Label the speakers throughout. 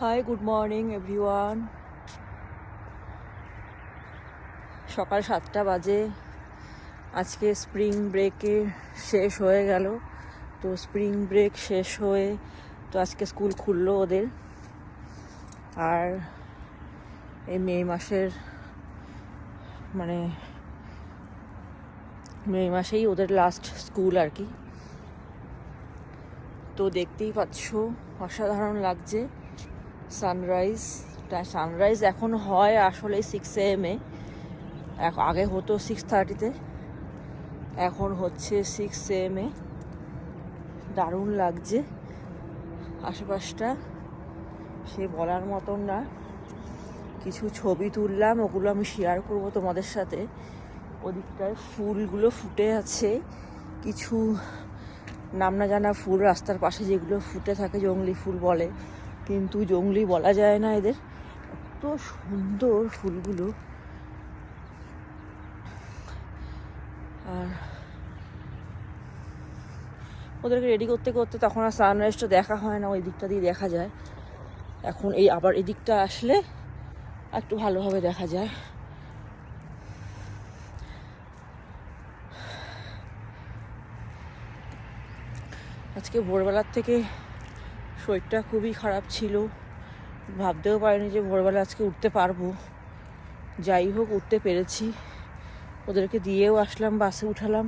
Speaker 1: Hi good morning everyone সকাল সাতটা বাজে। আজকে স্প্রিং ব্রেকে শেষ হয়ে গেল। তো স্প্রিং ব্রেক শেষ হয়ে তো আজকে স্কুল খুললো ওদের। আর এই মে মাসের মানে মে মাসেই ওদের লাস্ট স্কুল আর কি। তো দেখতেই পাচ্ছ, অসাধারণ লাগছে। সানরাইজ সানরাইজ এখন হয় আসলে সিক্স এম এ। আগে হতো সিক্স থার্টিতে এখন হচ্ছে সিক্স এম এ। দারুণ লাগছে। আশেপাশটা সে বলার মতন না। কিছু ছবি তুললাম, ওগুলো আমি শেয়ার করব তোমাদের সাথে। ওদিকটায় ফুলগুলো ফুটে আছে। কিছু, নাম না জানা ফুল রাস্তার পাশে যেগুলো ফুটে থাকে জঙ্গলি ফুল বলে। কিন্তু জঙ্গলি বলা যায় না এদের। এত সুন্দর ফুলগুলো। আর ওদেরকে রেডি করতে করতে তখন আর সানরাইজটা দেখা হয় না, ওই দিকটা দিয়ে দেখা যায়। এখন এই আবার এদিকটা আসলে একটু ভালোভাবে দেখা যায়। আজকে ভোরবেলার থেকে শরীরটা খুবই খারাপ ছিল। ভাবতেও পারিনি যে ভোরবেলা আজকে উঠতে পারব। যাই হোক, উঠতে পেরেছি। ওদেরকে দিয়েও আসলাম, বাসে উঠালাম।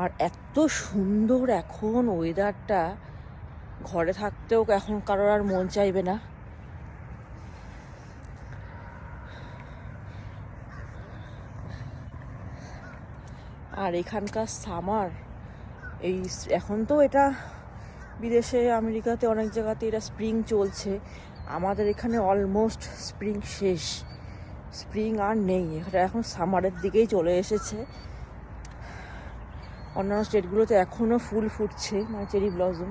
Speaker 1: আর এত সুন্দর এখন ওয়েদারটা ঘরে থাকতেও এখন কারোর আর মন চাইবে না। আর এখানকার সামার এই এখন তো এটা বিদেশে, আমেরিকাতে, অনেক জায়গাতে এটা স্প্রিং চলছে। আমাদের এখানে অলমোস্ট স্প্রিং শেষ। স্প্রিং আর নেই। এটা এখন সামারের দিকেই চলে এসেছে। অন্যান্য স্টেটগুলোতে এখনও ফুল ফুটছে মানে চেরি ব্লজম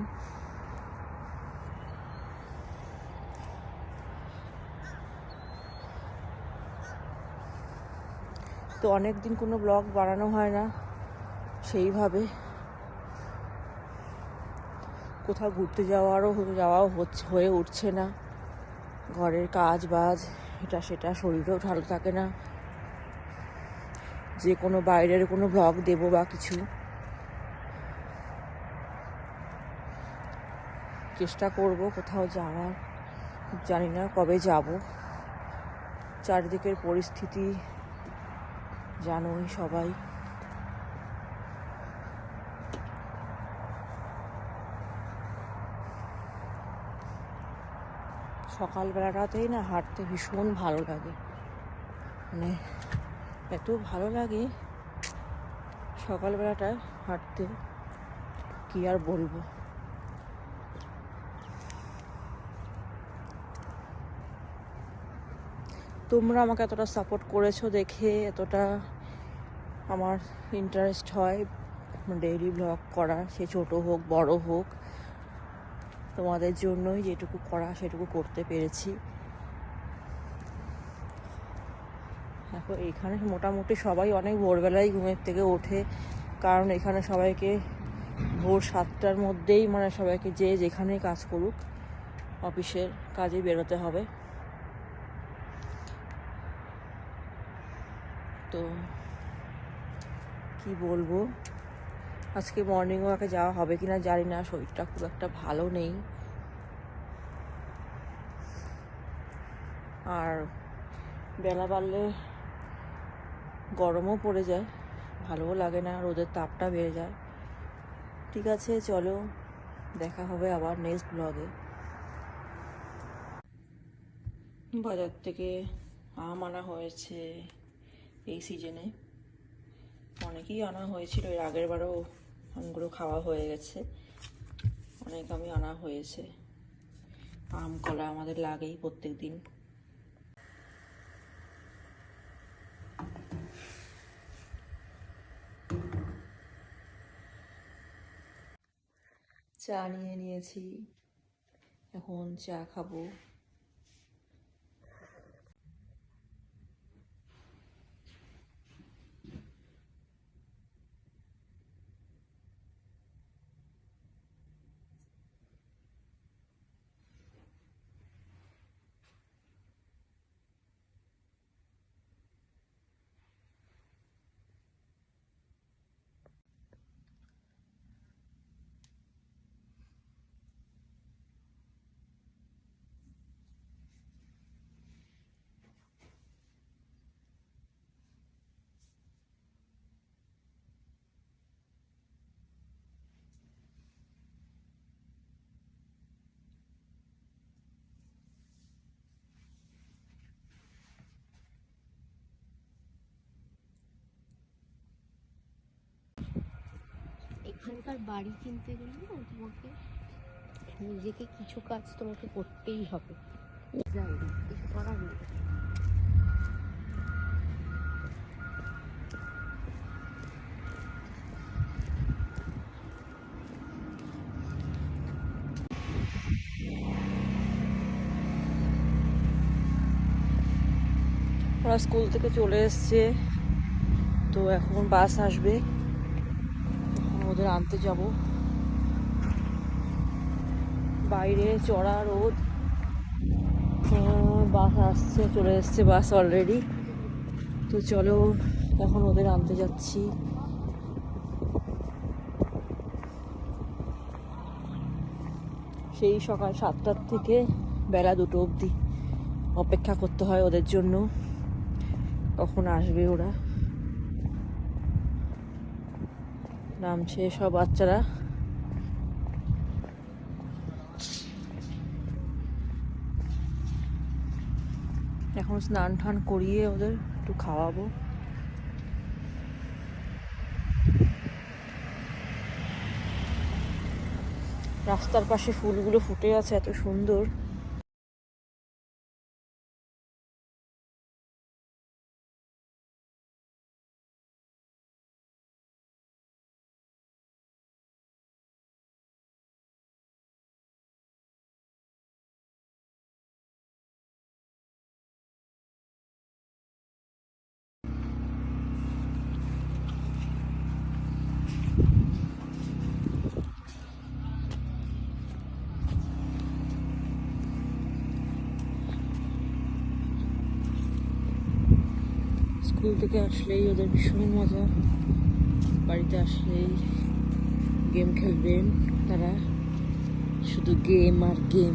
Speaker 1: তো অনেক দিন কোনো ব্লগ বানানো হয় না, সেইভাবে। কোথাও ঘুরতে যাওয়ারও যাওয়াও হচ্ছে, হয়ে উঠছে না। ঘরের কাজ বাজ এটা সেটা, শরীরও ভালো থাকে না। যে কোনো বাইরের কোনো ব্লগ দেবো বা কিছু। চেষ্টা করব কোথাও যাওয়ার। জানি না কবে যাব। চারিদিকের পরিস্থিতি, জানোই সবাই। সকালবেলাটাতেই না হাঁটতে ভীষণ ভালো লাগে। মানে এত ভালো লাগে সকালবেলাটায় হাঁটতে, কি আর বলব? তোমরা আমাকে এতটা সাপোর্ট করেছ দেখে, এতটা আমার ইন্টারেস্ট হয় ডেইলি ব্লগ করা সে ছোট হোক, বড় হোক। তোমাদের জন্যই যেটুকু করা, সেটুকু করতে পেরেছি। দেখো, এখানে মোটামুটি সবাই অনেক ভোরবেলায় ঘুমের থেকে ওঠে, কারণ এখানে সবাইকে ভোর সাতটার মধ্যেই মানে সবাইকে যে যেখানে কাজ করুক, অফিসের কাজে বেরোতে হবে। তো, কি বলব? আজকে মর্নিং ওয়াকে যাওয়া হবে কিনা জানি না, শরীরটা খুব একটা ভালো নেই। আর বেলা বাড়লে গরমও পড়ে যায়, ভালোও লাগে না, রোদের তাপটা বেড়ে যায়। ঠিক আছে, চলো, দেখা হবে আবার নেক্সট ব্লগে বাজার থেকে আম আনা হয়েছে এই সিজনে অনেকই আনা হয়েছিল, এর আগের বারও আমগুলো খাওয়া হয়ে গেছে। অনেক আমি আনা হয়েছে। আম, কলা আমাদের লাগেই প্রত্যেক দিন চা নিয়ে নিয়েছি। এখন চা খাব।
Speaker 2: এখানকার বাড়ি কিনতে গেলে না তোমাকে নিজেকে কিছু কাজ তোমাকে করতেই হবে। যাই কিছু করার নেই।
Speaker 1: ওরা স্কুল থেকে চলে এসছে, তো এখন বাস আসবে। ওদের আনতে যাব। বাইরে চড়া রোদ। বাস আসছে, চলে এসছে বাস অলরেডি তো চলো, এখন ওদের আনতে যাচ্ছি। সেই সকাল সাতটার থেকে বেলা দুটো অবধি অপেক্ষা করতে হয় ওদের জন্য। কখন আসবে ওরা? নামছে সব বাচ্চারা। এখন স্নান টান করিয়ে ওদের একটু খাওয়াবো। রাস্তার পাশে ফুলগুলো ফুটে আছে, এত সুন্দর। স্কুল থেকে আসলেই ওদের ভীষণ মজা। বাড়িতে আসলেই গেম খেলবেন তারা। শুধু গেম আর গেম।